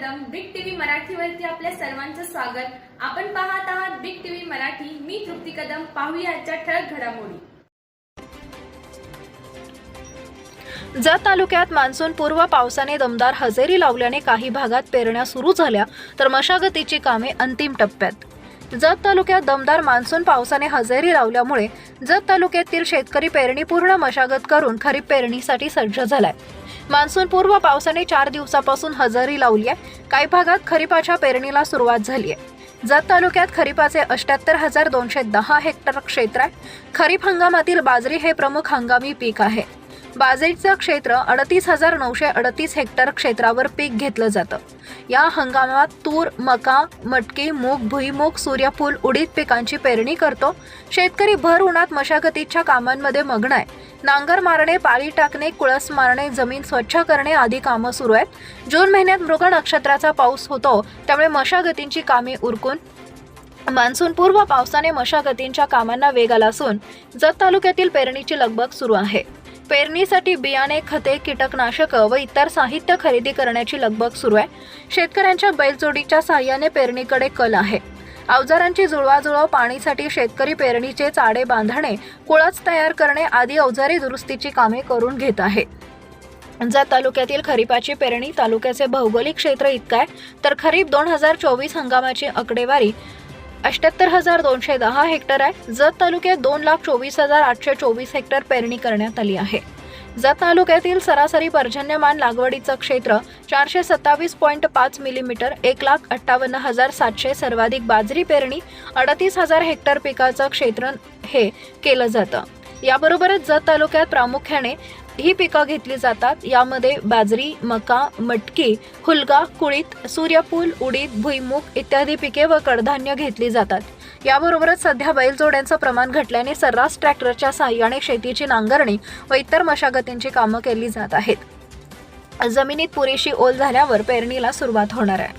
मराठीवरती आपल्या सर्वांचं स्वागत. आपण पाहत आहात बिग टीव्ही मराठी. मी तृप्ती कदम. पाहूया आजच्या ठळक घडामोडी. जत तालुक्यात मान्सून पूर्व पावसाने दमदार हजेरी लावल्याने काही भागात पेरण्या सुरू झाल्या तर मशागतीची कामे अंतिम टप्प्यात. जत तालुक्यात दमदार मान्सून पावसाने हजेरी लावल्यामुळे जत तालुक्यातील शेतकरी पेरणीपूर्ण मशागत करून खरीप पेरणीसाठी सज्ज झालाय. मान्सूनपूर्व पावसाने चार दिवसापासून हजेरी लावली आहे. काही भागात खरीपाच्या पेरणीला सुरुवात झाली आहे. जत तालुक्यात खरीपाचे अष्ट्याहत्तर हजार दोनशे दहा हेक्टर क्षेत्र आहे. खरीप हंगामातील बाजरी हे प्रमुख हंगामी पीक आहे. बाजरीचं क्षेत्र अडतीस हजार नऊशे अडतीस हेक्टर क्षेत्रावर पीक घेतलं जातं. या हंगामात तूर मका मटकी मूग भुईमूग सूर्यफूल उडीद पिकांची पेरणी करतो. शेतकरी भर उन्हात मशागतीच्या कामांमध्ये मग्न आहे. नांगर मारणे पाळी टाकणे कुळस मारणे जमीन स्वच्छ करणे आदी कामं सुरू आहेत. जून महिन्यात मृग नक्षत्राचा पाऊस होतो त्यामुळे मशागतींची कामे उरकून मान्सून पूर्व पावसाने मशागतींच्या कामांना वेग आला असून जत तालुक्यातील पेरणीची लगबग सुरू आहे. पेरणीसाठी बियाणे खते कीटकनाशकं व इतर साहित्य खरेदी करण्याची लगबग सुरू आहे. शेतकऱ्यांच्या बैलजोडीच्या साहाय्याने पेरणीकडे कल आहे. अवजारांची जुळवाजुळव पाणीसाठी शेतकरी पेरणीचे चाडे बांधणे कुळच तयार करणे आदी अवजारे दुरुस्तीची कामे करून घेत आहे. जत तालुक्यातील खरीपाची पेरणी तालुक्याचे भौगोलिक क्षेत्र इतकं आहे तर खरीप दोन हजार चोवीस हंगामाची आकडेवारी अष्ट्याहत्तर हजार दोनशे दहा हेक्टर आहे जत तालुक्यात दोन लाख चोवीस हजार आठशे चोवीस हेक्टर पेरणी करण्यात आली आहे. जत तालुक्यातील सरासरी पर्जन्यमान लागवडीचं क्षेत्र चारशे सत्तावीस पॉईंट पाच मिलीमीटर एक लाख अठ्ठावन्न हजार सातशे सर्वाधिक बाजरी पेरणी अडतीस हजार हेक्टर पिकाचं क्षेत्र हे केलं जातं. याबरोबरच जत तालुक्यात प्रामुख्याने ही पिकं घेतली जातात. यामध्ये बाजरी मका मटकी हुलगा कुळीत सूर्यफूल उडीद भुईमूग इत्यादी पिके व कडधान्य घेतली जातात. याबरोबरच सध्या बैलजोड्यांचं प्रमाण घटल्याने सर्रास ट्रॅक्टरच्या साहाय्याने शेतीची नांगरणी व इतर मशागतींची कामं केली जात आहेत. जमिनीत पुरेशी ओल झाल्यावर पेरणीला सुरुवात होणार आहे.